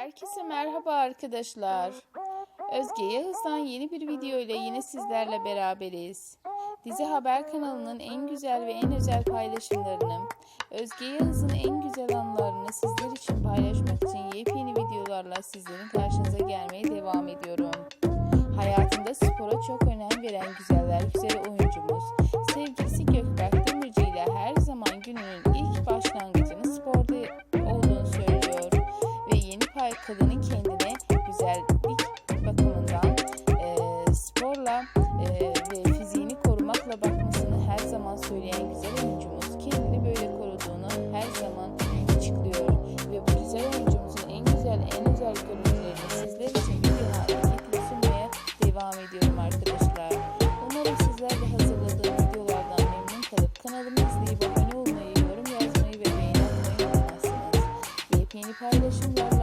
Herkese merhaba arkadaşlar. Özge Yağız'dan yeni bir video ile yine sizlerle beraberiz. Dizi Haber kanalının en güzel ve en özel paylaşımlarını, Özge Yağız'ın en güzel anlarını sizler için paylaşmak için yepyeni videolarla sizlerin karşınıza gelmeye devam ediyorum. Hayatında spora çok önem veren güzeller güzel oyuncumuz, sevgilisi Gökberk Demirci ile her zaman gününün ilk başlangıcını sporda yorum